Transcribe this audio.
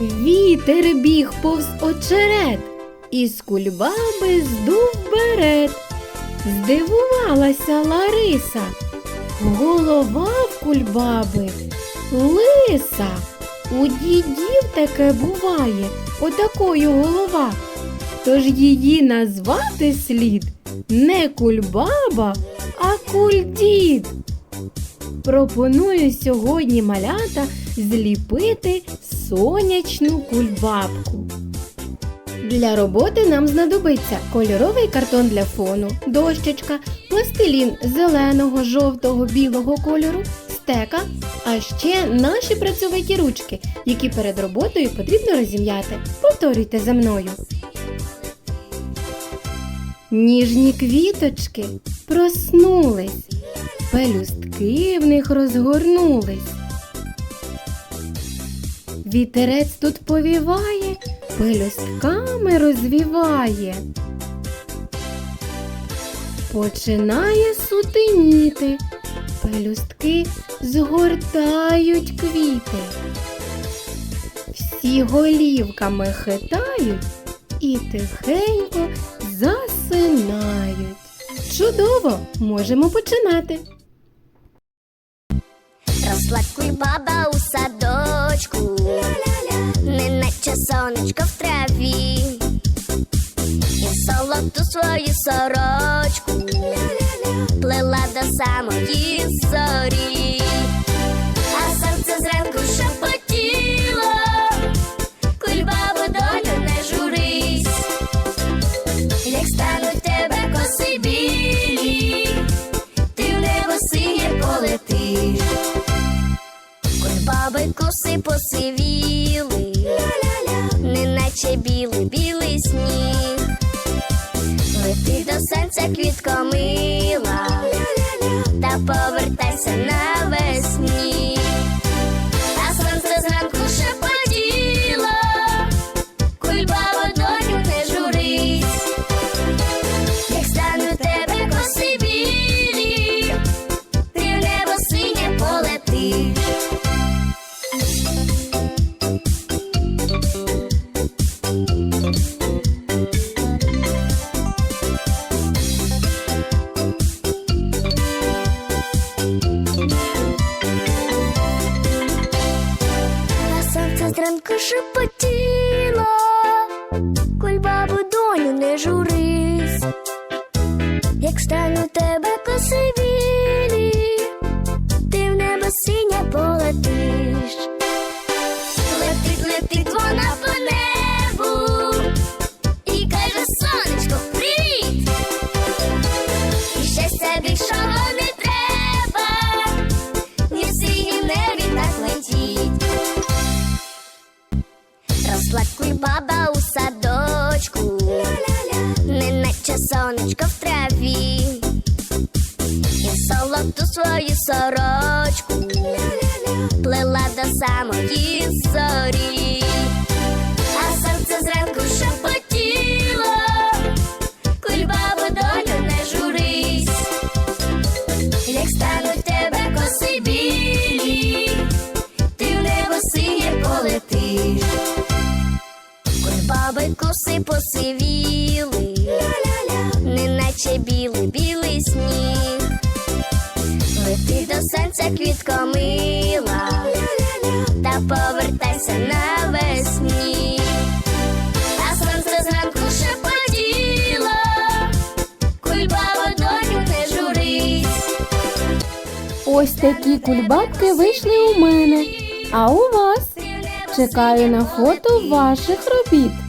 Вітер біг повз очерет, із кульбаби здув берет. Здивувалася Лариса. Голова в кульбаби лиса. У дідів таке буває, отакою голова. Тож її назвати слід не кульбаба, а кульдід. Пропоную сьогодні малята зліпити сонячну кульбабку. Для роботи нам знадобиться кольоровий картон для фону, дощечка, пластилін зеленого, жовтого, білого кольору, стека, а ще наші працьовиті ручки, які перед роботою потрібно розім'яти. Повторюйте за мною. Ніжні квіточки проснулись, пелюстки в них розгорнулись. Вітерець тут повіває, пелюстками розвіває. Починає сутеніти, пелюстки згортають квіти. Всі голівками хитають і тихенько засинають. Чудово! Можемо починати. Росла кульбаба у садочку, неначе сонечко в траві, і солодку свою сорочку плела до самої зорі, Посивіли, неначе білий білий сніг. Лети до серця квітко мила, та повертайся навесні. Сонце зранку шепотіло, сонечко в траві, і солодку свою сорочку плела до самої зорі, а серце зранку шепотіло, кульбабу доню не журись, як стануть тебе коси ти в небо синє полетиш. Кульбаби коси посивіли, неначе білий білий сніг. Лети до серця квітко мила, та повертайся навесні. А сонце зранку шепотіло, кульбаба доню не журись. Ось такі кульбабки вийшли у мене. А у вас? Чекаю на фото ваших робіт.